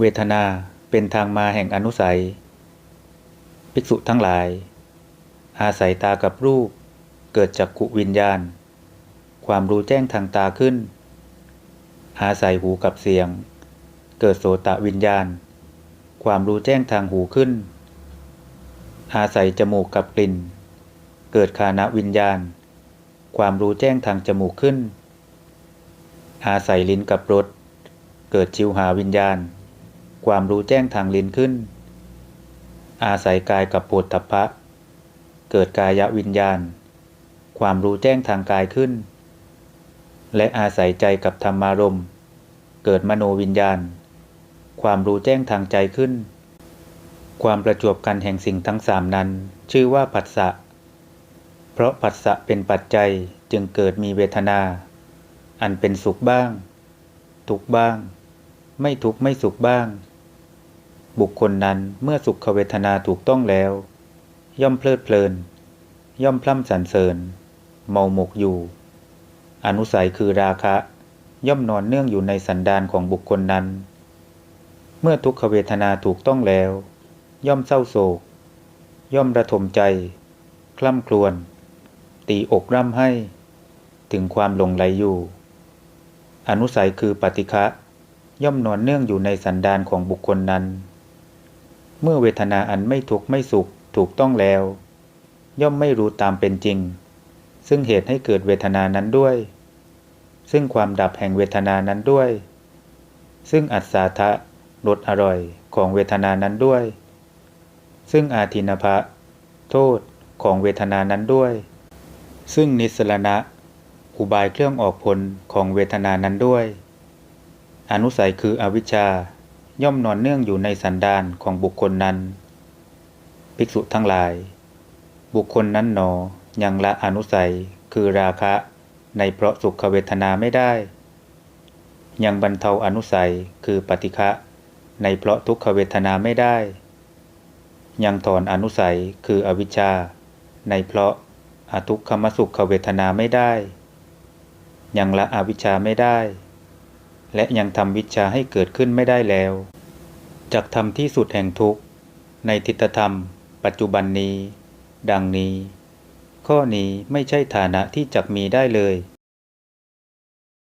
เวทนาเป็นทางมาแห่งอนุสัย ภิกษุทั้งหลาย อาศัยตากับรูป เกิดจากขุวิญญาณ ความรู้แจ้งทางตาขึ้น อาศัยหูกับเสียง เกิดโสตวิญญาณ ความรู้แจ้งทางหูขึ้น อาศัยจมูกกับกลิ่น เกิดคานวิญญาณ ความรู้แจ้งทางจมูกขึ้น อาศัยลิ้นกับรสเกิดชิวหาวิญญาณ ความรู้แจ้งทางลิ้นขึ้น อาศัยกายกับโผฏฐัพพะ เกิดกายวิญญาณ ความรู้แจ้งทางกายขึ้น และอาศัยใจกับธรรมารมณ์เกิดมโนวิญญาณ ความรู้แจ้งทางใจขึ้น ความประจวบกันแห่งสิ่งทั้งสามนั้น ชื่อว่าผัสสะ เพราะผัสสะเป็นปัจจัยจึงเกิดมีเวทนา อันเป็นสุขบ้าง ทุกบ้าง ไม่ทุกไม่สุขบ้าง บุคคลนั้นเมื่อสุขเวทนาถูกต้องแล้ว ย่อมเพลิดเพลิน ย่อมพร่ำสรรเสริญ เมาหมกอยู่ อนุสัยคือราคะ ย่อมนอนเนื่องอยู่ในสันดานของบุคคลนั้น เมื่อทุกขเวทนาถูกต้องแล้ว ย่อมเศร้าโศก ย่อมระทมใจ คล่ำครวญตีอกร่ำให้ ถึงความหลงไหลอยู่ อนุสัยคือปฏิฆะย่อมนอนเนื่องอยู่ในสันดานของบุคคลนั้น เมื่อเวทนาอันไม่ทุกข์ไม่สุขถูกต้องแล้ว ย่อมไม่รู้ตามเป็นจริง ซึ่งเหตุให้เกิดเวทนานั้นด้วย ซึ่งความดับแห่งเวทนานั้นด้วย ซึ่งอัศาทะรสอร่อยของเวทนานั้นด้วย ซึ่งอาทินภะโทษของเวทนานั้นด้วย ซึ่งนิสรณะ อุบายเครื่องออกผลของเวทนานั้นด้วย อนุสัยคืออวิชชา ย่อมนอนเนื่องอยู่ในสันดานของบุคคลนั้น ภิกษุทั้งหลาย บุคคลนั้นหนอยังละอนุสัยคือราคะในเพราะสุขเวทนาไม่ได้ ยังบรรเทาอนุสัยคือปฏิฆะในเพราะทุกขเวทนาไม่ได้ ยังถอนอนุสัยคืออวิชชา ในเพราะอทุกขมสุขเวทนาไม่ได้ ยังละอวิชชาไม่ได้ และยังทำวิชาให้เกิดขึ้นไม่ได้แล้ว จากทำที่สุดแห่งทุกข์ ในทิฏฐธรรม ปัจจุบันนี้ ดังนี้ ข้อนี้ไม่ใช่ฐานะที่จักมีได้เลย